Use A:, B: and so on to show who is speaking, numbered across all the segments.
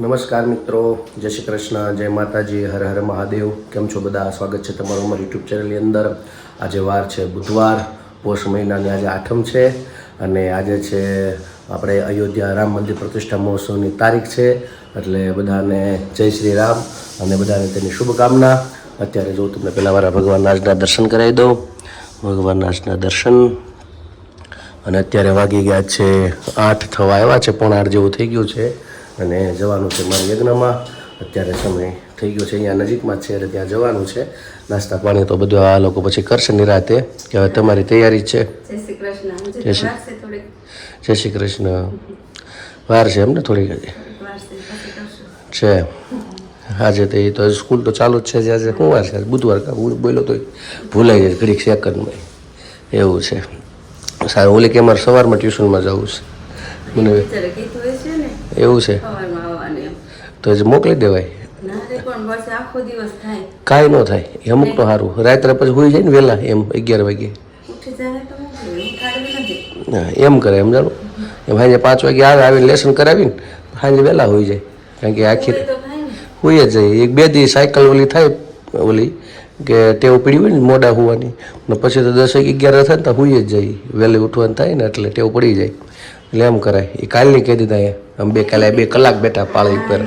A: નમસ્કાર મિત્રો, જય શ્રી કૃષ્ણ, જય માતાજી, હર હર મહાદેવ. કેમ છો બધા? સ્વાગત છે તમારું અમારી યુટ્યુબ ચેનલની અંદર. આજે વાર છે બુધવાર, પોષ મહિનાની આજે આઠમ છે અને આજે છે આપણે અયોધ્યા રામ મંદિર પ્રતિષ્ઠા મહોત્સવની તારીખ છે. એટલે બધાને જય શ્રી રામ અને બધાને તેની શુભકામના. અત્યારે જો તમને પહેલાં મારા ભગવાન નાજના દર્શન કરાવી દઉં. ભગવાન નાજના દર્શન. અને અત્યારે વાગી ગયા છે આઠ થવા આવ્યા છે પોણા આઠ જેવું થઈ ગયું છે. અને જવાનું છે મારા યજ્ઞમાં. અત્યારે સમય થઈ ગયો છે અહીંયા નજીકમાં જ છે એટલે ત્યાં જવાનું છે. નાસ્તા પાણી તો બધું આ લોકો પછી કરશે નિરાતે. કે હવે તમારી તૈયારી છે.
B: જય શ્રી કૃષ્ણ.
A: જય શ્રી- કૃષ્ણ. વાર છે એમને થોડીક
B: છે.
A: આજે તો એ તો સ્કૂલ તો ચાલુ જ છે જે આજે. શું વાર છે? બુધવાર બોલ્યો તો ભૂલાઈ જાય ઘડીક સેકન્ડમાં. એવું છે. સારું ઓલી કે અમારે સવારમાં ટ્યુશનમાં જવું છે. મને એવું છે? તો હજી મોકલી દેવાય. કાંઈ ન થાય. અમુક તો સારું. રાત્રે પછી હોઈ જાય ને વહેલા એમ અગિયાર વાગે. એમ કરે એમ જાણું એમ સાંજે પાંચ વાગે આવે આવીને લેસન કરાવીને સાંજે વહેલા હોઈ જાય. કારણ કે આખી હોઈ જ જાય. એક બે દી સાયકલ ઓલી થાય ઓલી કે ટેવ પડી હોય ને મોડા હોવાની. ને પછી તો દસ વાગે અગિયાર થાય ને તો હોઈ જ જાય. વહેલી ઉઠવાનું થાય ને એટલે ટેવ પડી જાય. એટલે એમ કરાય એ કાલની કહી દીધા અહીંયા. આમ બે કાલે બે કલાક બેઠા પાળી પર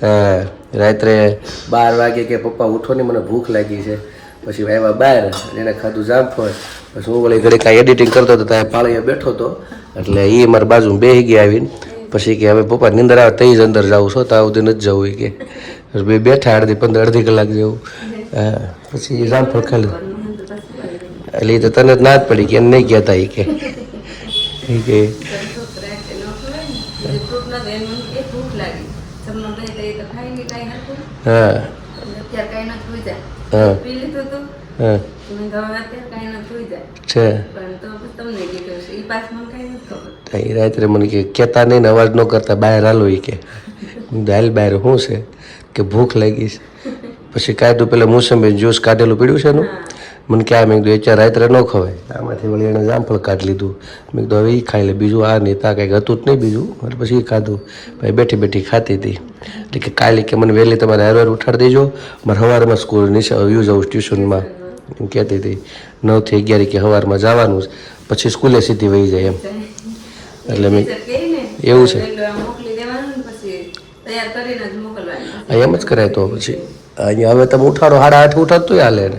B: તો
A: હા રાત્રે બાર વાગે કે પપ્પા ઉઠો ને મને ભૂખ લાગી છે. પછી આવ્યા બહાર એને ખાધું જામફળ. પછી હું વળી ઘડી કાંઈ એડિટિંગ કરતો હતો ત્યાં પાળીએ બેઠો હતો. એટલે એ મારી બાજુ બેસી ગયા આવીને. પછી કે હવે પપ્પા નિંદર આવે તઈ જ અંદર જાઉં છો ત્યાં સુધી નથી જવું એ કે. બે બેઠા અડધી પંદર અડધી કલાક જેવું. હા પછી જામફળ
B: ખાલી. તો.
A: એટલે એ તો તને જ ના જ પડી કે એને નહીં કહેતા એ કે.
B: કાંઈ હરખું
A: હા.
B: થઈ
A: હા. હા
B: થઈ
A: છે રાત્રે મને કે કહેતા નહીં અવાજ ન કરતા બહાર હાલો એ કે. દાલ બહાર શું છે? કે ભૂખ લાગી છે. પછી કાઢ્યું પેલા મોસંબી જ્યુસ કાઢેલું પીડ્યું છે એનું? મને ક્યાં મેં કીધું અત્યારે રાત્રે ન ખવાય. આમાંથી વળી એણે જામફળ કાઢી લીધું. મેં કીધું હવે એ ખાઈ લે. બીજું આ નહીં તા કંઈક હતું જ નહીં બીજું. એટલે પછી એ ખાધું. ભાઈ બેઠી બેઠી ખાતી હતી. એટલે કે કાલે કે મને વહેલી તમારે હારવાર ઉઠાડી દેજો. મારે સવારમાં સ્કૂલ નીચે આવ્યું જવું ટ્યુશનમાં એમ કહેતી હતી. નવથી અગિયાર કે સવારમાં જવાનું. પછી સ્કૂલે સીધી વહી જાય એમ. એટલે મેં એવું છે. એમ જ કરાય તો પછી. અહીંયા હવે તમે ઉઠાડો સાડા આઠ ઉઠાડતું હાલે ને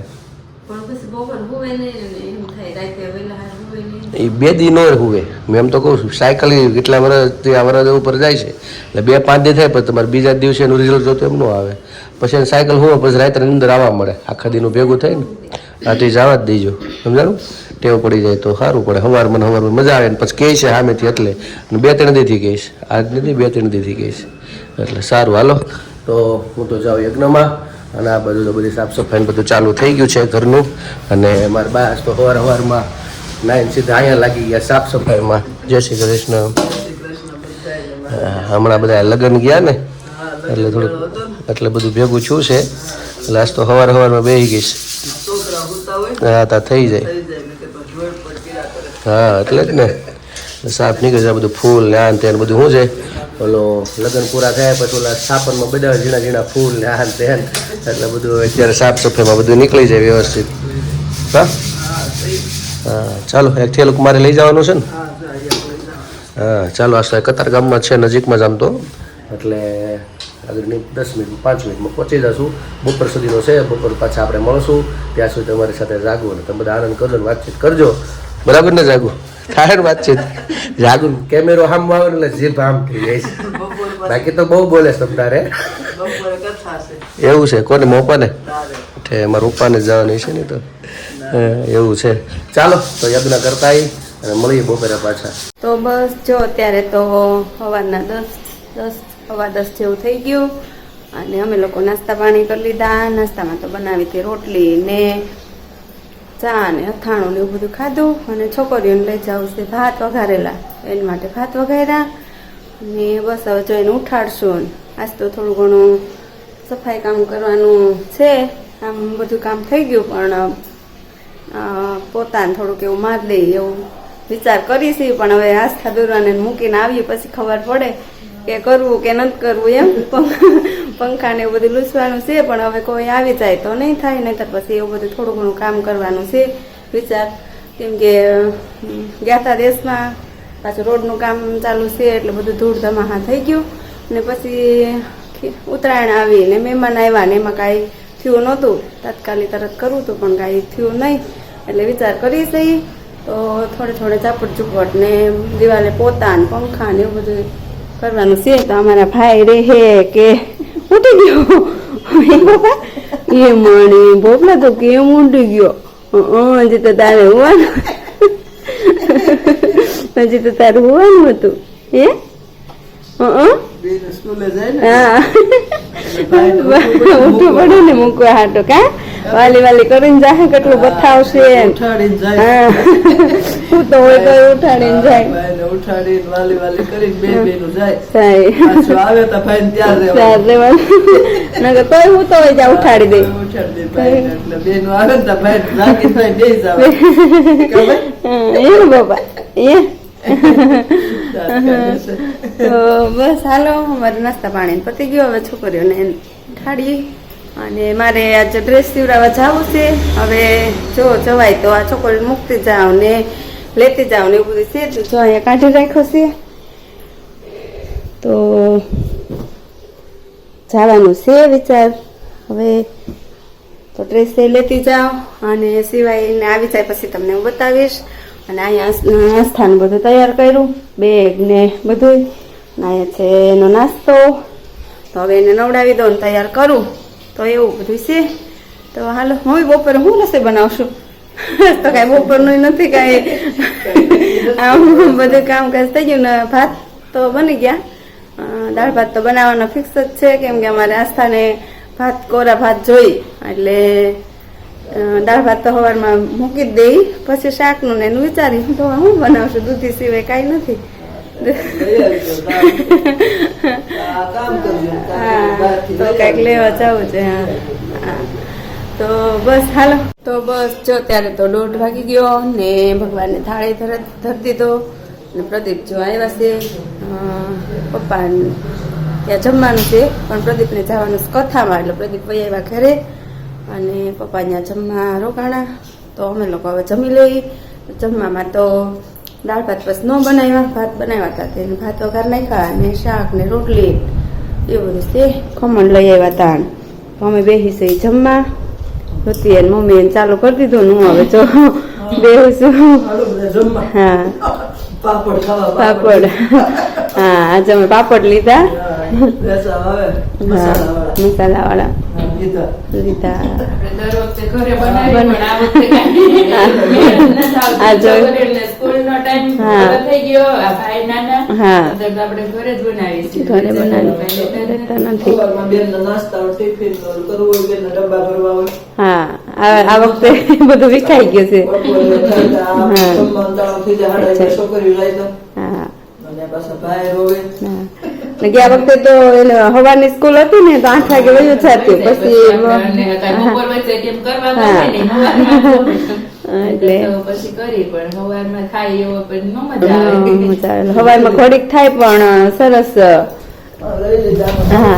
B: પણ પછી બપોર હુવે નહીં ને એમ થાય રાતે વહેલા હાર હુવે નહીં
A: એ બે દી નો હોવે મેં એમ તો કહું છું સાયકલ કેટલા વર્ષથી આ વર્ષ ઉપર જાય છે. એટલે બે પાંચ દી થાય પછી તમારે બીજા દિવસે એનું રિઝલ્ટ જોતું એમ ન આવે. પછી એને સાયકલ હોવે પછી રાત્રે અંદર આવવા મળે. આખા દીનું ભેગું થાય ને આ તો જવા જ દેજો. સમજાણું? ટેવ પડી જાય તો સારું પડે. હવાર મને હવાર મજા આવે ને, પછી કહે છે સામેથી એટલે. બે ત્રણ દીથી કહીશ આજ નથી, બે ત્રણ દીથી કહીશ એટલે સારું, હાલો. તો હું તો જાઉં યજ્ઞમાં. અને આ બધું તો બધી સાફ સફાઈ બધું ચાલુ થઈ ગયું છે ઘરનું. અને મારા બાસ તો સવાર સવારમાં નાઈન સીધા અહીંયા લાગી ગયા સાફ સફાઈમાં. જય શ્રી કૃષ્ણ. હમણાં બધા લગ્ન ગયા ને, એટલે થોડુંક એટલે બધું ભેગું છું છે. આજ તો સવાર સવારમાં બેસી ગઈશ હા, તા થઈ જાય. હા, એટલે જ ને. સાફ નીકળી જાય બધું ફૂલ ને આ તે બધું શું છે? ઓલો લગ્ન પૂરા થયા પછી ઓલા સ્થાપનમાં બધા ઝીણા ઝીણા ફૂલ ને આ તેન. એટલે બધું અત્યારે સાફ સફાઈમાં બધું નીકળી જાય વ્યવસ્થિત. હા? હા ચાલો એક થેલું મારે લઈ જવાનું છે ને? હા ચાલો આ કતાર ગામમાં છે નજીકમાં જ આમ તો. એટલે આગળની દસ મિનિટ પાંચ મિનિટમાં પહોંચી જશું. બપોર સુધીનો છે બપોર પાછા આપણે મળશું. ત્યાં સુધી તમારી સાથે જાગવું અને તમે બધા આનંદ કરજો ને વાતચીત કરજો. બરાબર ને થાય ને વાતચીત? જાગું કેમેરો આમ આવે એટલે જીભ આમ થઈ જાય છે. બાકી તો બહુ બોલે છે તારે એવું છે? કોને મોપાને તે મારા પપ્પાને જવાની છે ને તો. એવું છે. ચાલો, તો યજ્ઞ કરતા અને મળીએ બપોરે પાછા.
B: તો બસ, જો અત્યારે તો સવારના દસ દસ, સવા દસ જેવું થઈ ગયું. અને અમે લોકો નાસ્તા પાણી કરી લીધા. નાસ્તામાં તો બનાવી હતી રોટલી ને ચા ને અથાણું ને એવું બધું ખાધું. અને છોકરીઓને લઈ જાઉં છે ભાત વઘારેલા. એની માટે ભાત વઘાર્યા. ને બસ હવે જોઈને ઉઠાડશું. આજ તો થોડું ઘણું સફાઈ કામ કરવાનું છે. આમ બધું કામ થઈ ગયું, પણ પોતાને થોડુંક એવું માર દઈ એવું વિચાર કરીશી પણ હવે આસ્થા દોરવાને મૂકીને આવીએ, પછી ખબર પડે કે કરવું કે નથી કરવું એમ. પંખ- પંખા ને એવું બધું લૂસવાનું છે, પણ હવે કોઈ આવી જાય તો નહીં થાય, નહીતર પછી એવું બધું થોડું ઘણું કામ કરવાનું છે વિચાર. કેમ કે ગયા દેશમાં પાછું રોડનું કામ ચાલુ છે, એટલે બધું ધૂળ ધમાહા થઈ ગયું. ને પછી ઉત્તરાયણ આવી ને મહેમાન આવ્યા ને એમાં કાંઈ થયું નહોતું. તાત્કાલિક તરત કરવું હતું પણ કાંઈ થયું નહીં. એટલે વિચાર કરી સહી તો થોડે થોડે ચાપડ ચુપટ ને દિવાલે પોતા ને પંખા ને એવું બધું કરવાનું છે. તો અમારા ભાઈ રે હે કે ઉઠી ગયો. એ મણી બોપલા તો કેમ ઊંડી ગયો. હજી તો તારે હોવાનું. હજી તો તારું હોવાનું હતું. હે? હં?
C: બેન સ્કૂલે જાય
B: હા.
C: ભાઈને
B: ઉઠવું પડે ને મૂકવા હાટો કા? વાલી વાલી કરીને જાય કેટલું બતાવશે હું. તો હોય તો ઉઠાડીને જાય.
C: ઉઠાડીને વાલી વાલી કરીને બે બે નું
B: જાય.
C: આવે તો ભાઈને ત્યાં
B: ચાર
C: રહેવાનું.
B: નકર તોય હું તો હોય જા ઉઠાડી દઈ
C: ઉઠાડી દે. એટલે આવે તો બેસી
B: એ. તો હાલો અમારે નાસ્તા પાણી પતી ગયો. હવે છોકરીઓને ઠાડી અને મારે આજે ડ્રેસ સીવડાવવા જવું છે. હવે જો જવાય તો આ છોકરી મૂકતી જાવ ને લેતી જાવ ને એવું બધું છે. જો અહીંયા કાઢી રાખ્યો છે. તો જવાનું છે વિચાર. હવે તો ડ્રેસ એ લેતી જાઓ અને સિવાય ને આવી જાય પછી તમને હું બતાવીશ. અને અહીંયા નાસ્તાનું બધું તૈયાર કર્યું. બેગ ને બધું અહીંયા છે એનો નાસ્તો. તો હવે એને નવડાવી દઉં તૈયાર કરું. તો એવું બધું છે. તો હાલો હું બપોરે હું રસોઈ બનાવશું? તો કાંઈ બપોરનું નથી કાંઈ. આમ બધું કામકાજ થઈ ગયું ને ભાત તો બની ગયા. દાળ ભાત તો બનાવવાનો ફિક્સ જ છે, કેમ કે અમારે આસ્થાને ભાત, કોરા ભાત જોઈ. એટલે દાળ ભાત તો સવારમાં મૂકી જ દઈ. પછી શાકનું ને એનું વિચારી તો હું બનાવશું? દૂધી સિવાય કાંઈ નથી. તો કંઈક લેવા જવું છે, હા. તો બસ, હાલો. તો બસ, જો ત્યારે તો દોઢ વાગી ગયો ને ભગવાનને થાળી ધરતી ધરી દીધો ને પ્રદીપ જો આવ્યા છે. પપ્પા ત્યાં જમવાનું છે, પણ પ્રદીપને જવાનું કથામાં, એટલે પ્રદીપ ભાઈ આવ્યા ઘરે અને પપ્પા ત્યાં જમવા રોકાણા. તો અમે લોકો હવે જમી લઈ જમવામાં તો દાળ ભાત બસ ન બનાવ્યા ભાત બનાવ્યા હતા તેને ભાત વઘાર નાખ્યા અને શાક ને રોટલી એ બધું છે ખમણ લઈ આવ્યા હતા અમે બેસી છે જમવા. હતી અને મમ્મી એને ચાલુ કરી દીધું હું હવે જો
C: જમવા.
B: હા.
C: પાપડ
B: હા આજે અમે પાપડ લીધા.
C: બેસા.
B: મસાલા વાળા
C: હા,
D: ઘરે આ વખતે
B: હા.
D: પૂરો થઈ ગયો આ
B: વખતે બધું વિખાઈ ગયું છે. હા. ને ગયા વખતે તો એને હવાની સ્કૂલ હતી ને તો આઠ વાગે વયું જતું. પછી એટલે.
D: પછી કરી પણ સવારમાં ખાઈ એવો પણ
B: મજા આવે. હવારમાં ઘડીક થાય પણ સરસ
C: હા,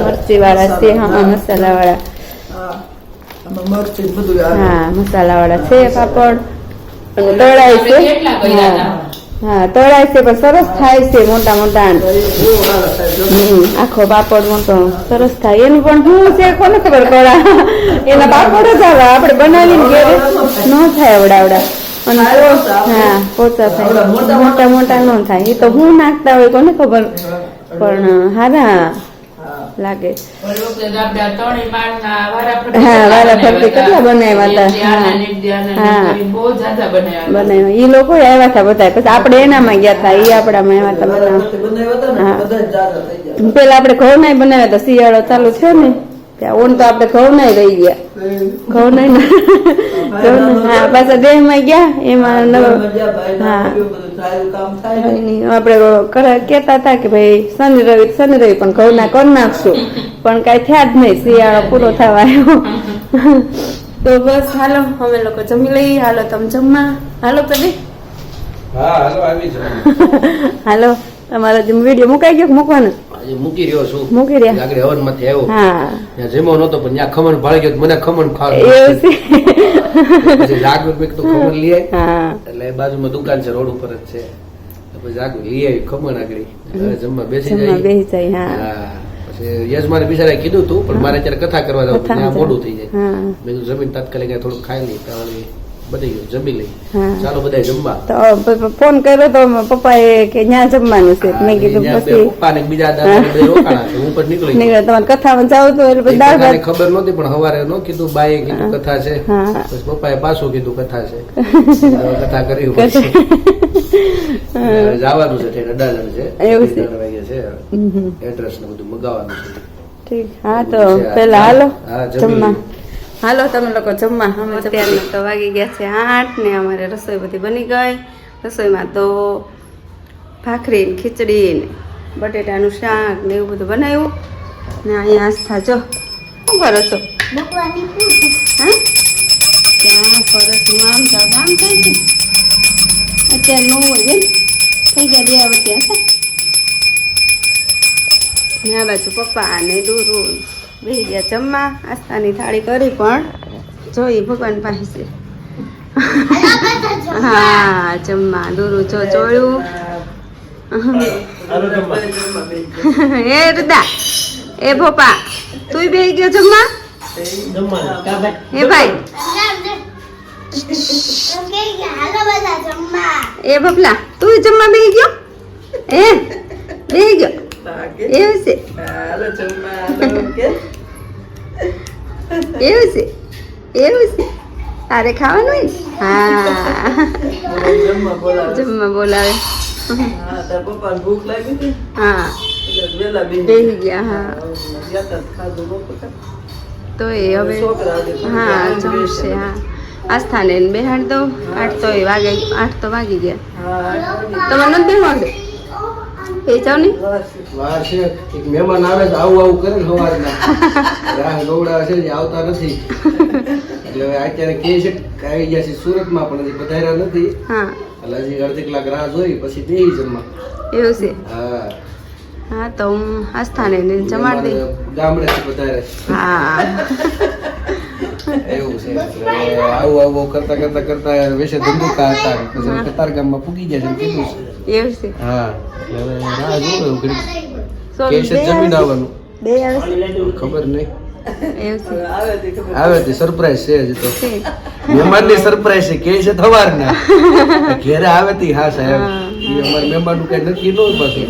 B: મરચી વાળા છે હા મસાલા વાળા.
C: હા
B: મસાલા વાળા છે પાપડ. અને તળાય છે. હા. તળાય છે પણ સરસ થાય છે મોટા મોટા. આખો પાપડ મોટો સરસ થાય. એનું પણ શું છે કોને ખબર કળા એના પાપડ જ આવે આપણે બનાવીને ઘેરે ન થાય અવડાવડા અને હા પોચા થાય. મોટા મોટા ન થાય. એ તો હું નાખતા હોય કોને ખબર? પણ હારા
C: હા.
B: લાગે. હા, વારાફરતી કેટલા બનાવ્યા હતા. હા.
D: બનાવ્યા
B: એ ઈ લોકો આવ્યા હતા બધા પછી આપણે એનામાં ગયા હતા ઈ આપણામાં આવ્યા હતા બધા. પેલા આપણે ઘઉં નાય બનાવ્યા હતા શિયાળો ચાલુ છે ને ત્યાં ઓન તો આપણે ઘઉં નાય રહી ગયા. ઘઉં નાય હા પાછા દેહમાં ગયા એમાં હા.
C: કર્યું બધું સારું કામ થાય. ને.
B: આપણે કેતા કહેતા હતા કે ભાઈ શનિ રવિ શનિ રવિ પણ ઘઉં ના કરી નાખશું? પણ કઈ થયા જ નહીં શિયાળો પૂરો થવા આવ્યો. તો બસ હાલો અમે લોકો જમી લઈએ. હાલો તમે જમવા? હાલો તમે
A: હા હાલો આવી જાઓ.
B: હાલો. તમારા વીડિયો મુકાઈ ગયો મૂકવાનો?
A: આજે મૂકી રહ્યો છું.
B: મૂકી રહ્યા.
A: આગળ હવનમાંથી આવ્યો
B: હા.
A: ત્યાં નતો પણ ત્યાં ખમણ ભાળી ગયો મને ખમણ
B: છે.
A: જાગૃત મેં તો ખમણ લઈ આવી. એટલે બાજુમાં દુકાન છે રોડ ઉપર જ છે. પછી જાગૃત લઈ આવી ખમણ આગળ. જમવા બેસી જાય.
B: બેસી જાય હા.
A: યજમાને બિચારા કીધું તું પણ મારે અત્યારે કથા કરવા જવું. મોડું થઈ જાય. મેં જમીન તાત્કાલિક થોડું ખાઈ લઈ તાવળી ગયું જમી લઈ. ચાલો બધા જમવા.
B: તો પ- પ- ફોન કર્યો તો પપ્પાએ કે ત્યાં જમવાનું છે. મેં કીધું પછી
A: પપ્પા ને બીજા દાદા રોકાણા છે. હું પણ નીકળી ગયો.
B: તમારે કથામાં જાવ તો એટલે દાળ ભાત
A: ખબર નહોતી પણ હવારે ન કીધું બાએ કીધું કથા છે. પછી પપ્પાએ પાછું કીધું કથા છે. કથા કરી જવાનું છે ઠેઠ અડાજણ છે.
B: એવું છે.
A: ત્રણ વાગે છે. એડ્રેસ ને બધું મગાવવાનું છે.
B: ઠીક. હા તો પેલા હાલો.
A: હા,
B: જમવા. હાલો તમે લોકો જમવા અમે અત્યારે તો વાગી ગયા છે આઠ ને અમારે રસોઈ બધી બની ગઈ. રસોઈમાં તો ભાખરી ને ખીચડી ને બટેટાનું શાક ને એવું બધું બનાવ્યું. ને અહીંયા આસ્થા જો. શું કરો છો? હા? ત્યાં ફરસનું આમ તો આમ થાય છે. અત્યારે નવું હોય ને? થઈ ગયા બે વચ્ચે હશે ને આ બાજુ પપ્પા ને દૂરું બેસી ગયા જમવા આસ્થાની થાળી કરી પણ જોઈ ભગવાન પાસે. હા જમવા દૂરું જો જોયું. એ રુદા એ ભોપા તું બે ગયો જમવા? એ ભાઈ? એ ભપલા તું જમવા બે ગયો? એ બે ગયો? એવું છે
C: હાલો જમવા હાલો કે
B: એવું છે એવું છે તારે ખાવાનું હોય ને હા
C: જમવા બોલાવે હા તાર ભૂખ લાગી હતી
B: હા
C: એટલે બેસી
B: બેસી ગયા હા
C: તા
B: એ હવે હા જમશે હા. આસ્થાને બેહાડ દો આઠ તો વાગે આઠ તો વાગી ગયા.
C: હા
B: નથી બેહવાનું? એ જાવ ને
A: વાર છે એક મહેમાન આવે છે આવું આવું કરે ને સવારના રાહ ગૌડા છે જે આવતા નથી. એટલે હવે અત્યારે કે છે આવી ગયા છે સુરતમાં પણ હજી પધાર્યા નથી.
B: હા.
A: એટલે હજી અડધી કલાક રાહ જોઈ પછી બેહી જમવા.
B: એવું છે?
A: હા.
B: હા તો હું આસ્થાને ને જમાડી
A: ગામડેથી પધારે
B: હા.
A: એવું છે આવું આવું કરતા કરતા કરતા વેસે ધંધો હતા. પછી કતાર ગામમાં પૂગી ગયા છે એમ છે.
B: એવું છે.
A: હા રાહ જમીન આવવાનું
B: બે આવે
A: ખબર નહીં.
C: આવે તે
A: સરપ્રાઈઝ છે હજી તો. સરપ્રાઈઝ છે કે છે થવારના ઘેરે આવે તી હા સાહેબ. અમારા કઈ નક્કી ન પછી.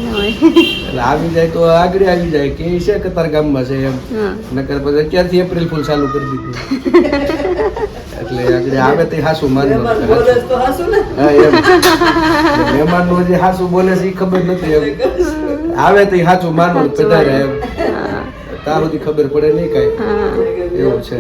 A: એટલે આવી જાય તો આગળ આવી જાય કે છે કતાર ગામમાં છે એમ.
B: હા.
A: નકર પછી અત્યારથી એપ્રિલ ફૂલ ચાલુ કરી દીધું. એટલે આગળ આવે તે હાસુ
C: મહેમાન ને
A: હા એમ. નું જે હાસુ બોલે છે એ ખબર નથી એમ. આવે તો સાચું માનવું પધારે એમ.
B: તારું
A: થી સુધી ખબર પડે નહીં કઈ. એવું છે.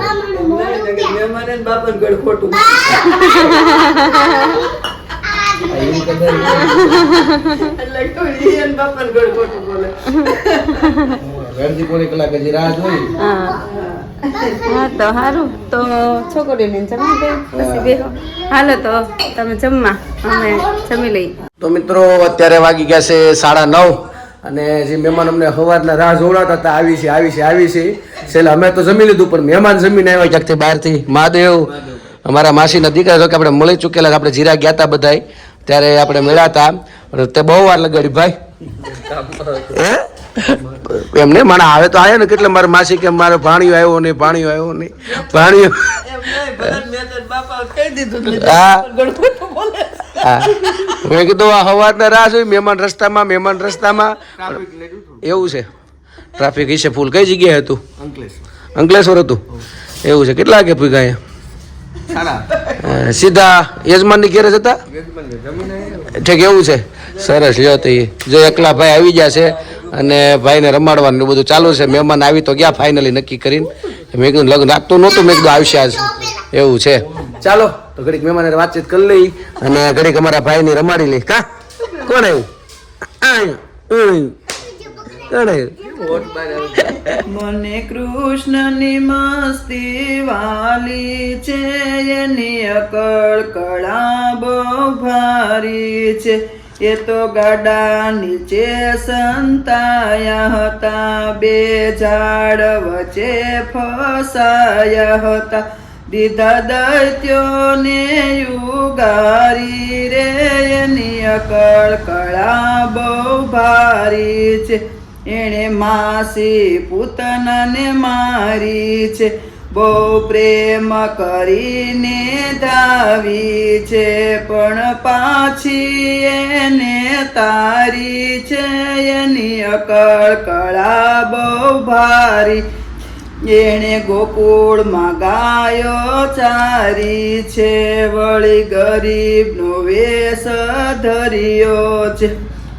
C: બાપન ગળ ખોટું બોલે.
A: અડધી પોણી કલાક હજી રાહ જોઈ.
B: હા. હા તો સારું તો છોકરીને જમી દે. પછી બેહો. હાલો તો તમે જમવા. અમે જમી લઈ
A: તો મિત્રો અત્યારે વાગી ગયા છે સાડા નવ અને જે મહેમાન અમને સવારના રાહ જોડાતા હતા આવી છે આવી છે આવી છે. છેલ્લે અમે તો જમી લીધું પણ મહેમાન જમીને આવ્યા ક્યાંકથી? બહારથી. મહાદેવ. અમારા માસીના દીકરા જો કે આપણે મળી ચૂકેલા આપણે જીરા ગયા હતા બધાય. ત્યારે આપણે મળ્યા હતા તે બહુ વાર લગાડી ભાઈ. હે? એમને મને આવે તો આવ્યો ને કેટલે મારે માસી કે મારે પાણીઓ આવ્યો નહીં પાણીઓ આવ્યો નહીં.
C: ભરત મેં
A: કીધું આ સવારના રાહ જોઈ મહેમાન રસ્તામાં મહેમાન રસ્તામાં. એવું છે. ટ્રાફિક હશે ફૂલ કઈ જગ્યાએ હતું? અંકલેશ્વર હતું. એવું છે. કેટલા વાગે અહીંયા? સીધા યજમાનની ઘેરે જતા હતા? ઠીક એવું છે. સરસ લ્યો તો જો એકલા ભાઈ આવી ગયા છે. અને ભાઈને રમાડવાનું બધું ચાલુ છે. મહેમાન આવી તો ગયા ફાઇનલી નક્કી કરીને. મેં કીધું લગ્ન રાખતું નહોતું મેં કીધું આવશે આજ. એવું છે. ચાલો, તો ઘડીક મહેમાન વાતચીત કરી લઈ અને ઘડીક અમારા ભાઈને રમાડી લઈ. કા. કોણ આવ્યું?
C: મને કૃષ્ણની મસ્તી વાલી છે, એની અકળ કળા બહુ ભારી છે. એ તો ગાડા નીચે સંતાયા હતા, બે ઝાડ વચ્ચે ફસાયા હતા. દીધા દૈત્યોને યુગારી રે, એની અકળ કળા બહુ ભારી છે. એણે માસી પૂતનને મારી છે. બહુ પ્રેમ કરીને ધાવી છે, પણ પાછી એને તારી છે, એની અકળ કળા બહુ ભારી. એણે ગોકુળમાં ગાયો ચારી છે, વળી ગરીબનો વેશ ધર્યો છે.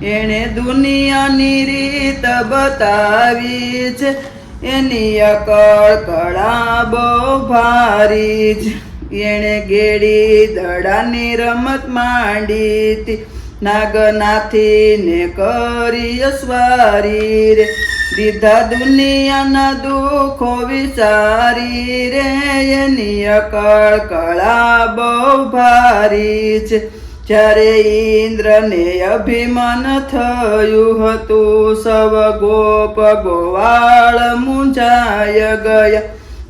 C: એણે દુનિયાની રીત બતાવી છે એની અકળ કળા બહુ ભારી જ. એણે ગેડી દડાની રમત માંડી હતી નાગનાથીને કરી અસવારી રે. દીધા દુનિયાના દુઃખો વિચારી રે. એની અકળ કળા બહુ ભારી છે જ્યારે ઇન્દ્રને અભિમાન થયું હતું, સવ ગોપ ગોવાળ મુંજાય ગયા.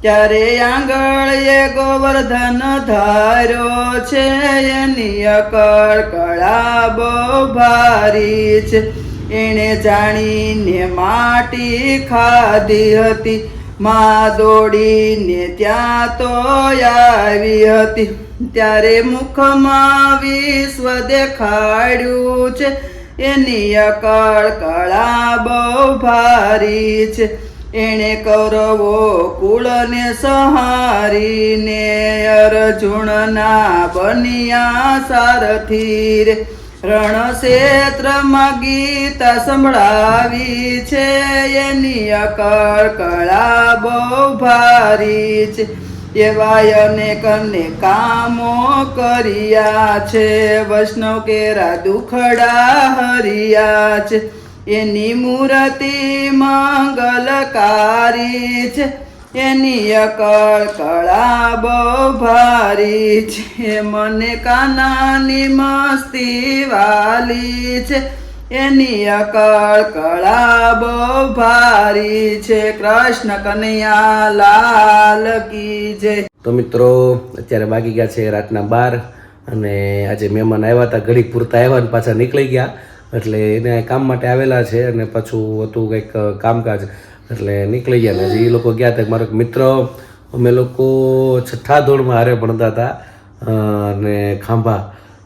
C: ત્યારે આંગળીએ ગોવર્ધન ધાર્યો છે, એની અકળ કળા બહુ ભારી છે. એણે જાણીને માટી ખાધી હતી, માં દોડીને ત્યાં તો આવી હતી. ત્યારે મુખમાં વિશ્વ દેખાડ્યું છે. એની અકળ કળા બહુ ભારી છે. એણે કૌરવો કુળને સહારીને અર્જુનના બનિયા સારથી રે. રણક્ષેત્રમાં ગીતા સંભળાવી છે. એની અકળ કળા બહુ ભારી છે. એવા અનેક અનેક કામો કર્યા છે. વૈષ્ણવ કેરા દુખડા હરિયા છે. એની મૂર્તિ મંગલકારી છે. એની અકળ કળા બહુ ભારી છે. મને કાનાની મસ્તી વાલી છે. એની અકળ કળા બહુ ભારી છે. કૃષ્ણ કનૈયા લાલ કી જય.
A: તો મિત્રો, અત્યારે બાકી ગયા છે રાતના બાર અને આજે મહેમાન આવ્યા હતા ઘડીક પૂરતા આવ્યા અને પાછા નીકળી ગયા. એટલે એને કામ માટે આવેલા છે અને પાછું હતું કંઈક કામકાજ. એટલે નીકળી ગયા ને એ લોકો ગયા હતા. મારો મિત્ર, અમે લોકો છઠ્ઠા ધોરણમાં હારે ભણતા હતા અને ખાંભા.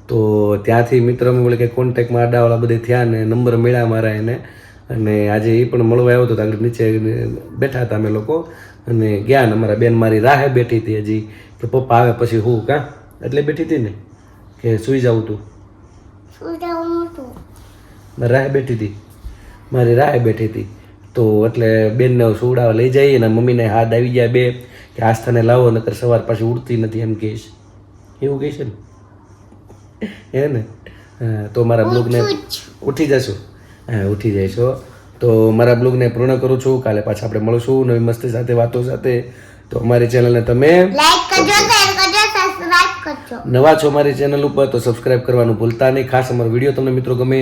A: તો ત્યાંથી મિત્ર બોલે કે કોન્ટેક્ટમાં આડાવાળા બધે થયા ને નંબર મળ્યા મારા એને. અને આજે એ પણ મળવા આવ્યો હતો આગળ નીચે બેઠા હતા અમે લોકો. અને ગયા ને અમારા બેન મારી રાહે બેઠી હતી હજી. કે પપ્પા આવે પછી હું કાં? એટલે બેઠી હતી ને? કે સૂઈ જાઉં તું? રાહે બેઠી હતી. મારી રાહે બેઠી હતી. તો એટલે બેનને સુવડાવવા લઈ જઈએ ને મમ્મીને હાથ આવી ગયા બે. કે આસ્થાને લાવો નકર સવાર પાછી ઉડતી નથી એમ કહીશ. એવું કહેશે ને હે ને? હા, તો મારા બ્લોગને ઉઠી જશો. હા ઉઠી જઈશો. તો મારા બ્લોગને પૂર્ણ કરું છું. કાલે પાછા આપણે મળશું નવી મસ્તી સાથે વાતો સાથે. તો અમારી ચેનલને તમે નવા છો મારી ચેનલ ઉપર તો સબસ્ક્રાઇબ કરવાનું ભૂલતા નહીં. ખાસ અમારો વીડિયો તમને મિત્રો ગમે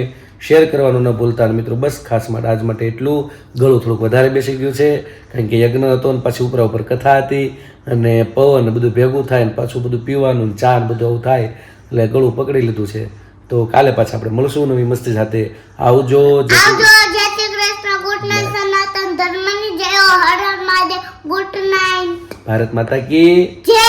A: શેર કરવાનું ન ભૂલતા. મિત્રો બસ ખાસ માટે આજ માટે એટલું. ગળું થોડુંક વધારે બેસી ગયું છે કારણ કે યજ્ઞ હતો અને પાછી ઉપરા ઉપર કથા હતી. અને પવન બધું ભેગું થાય ને પાછું બધું પીવાનું ચા બધું આવું થાય. એટલે ગળું પકડી લીધું છે. તો કાલે પાછા આપણે મળશું નવી મસ્તી સાથે. આવજો
E: આવજો જય શ્રી કૃષ્ણ. ગુડ નાઇટ સનાતન ધર્મની જય હર હર મહાદેવ. Good night.
A: ભારત માતા કી
E: જય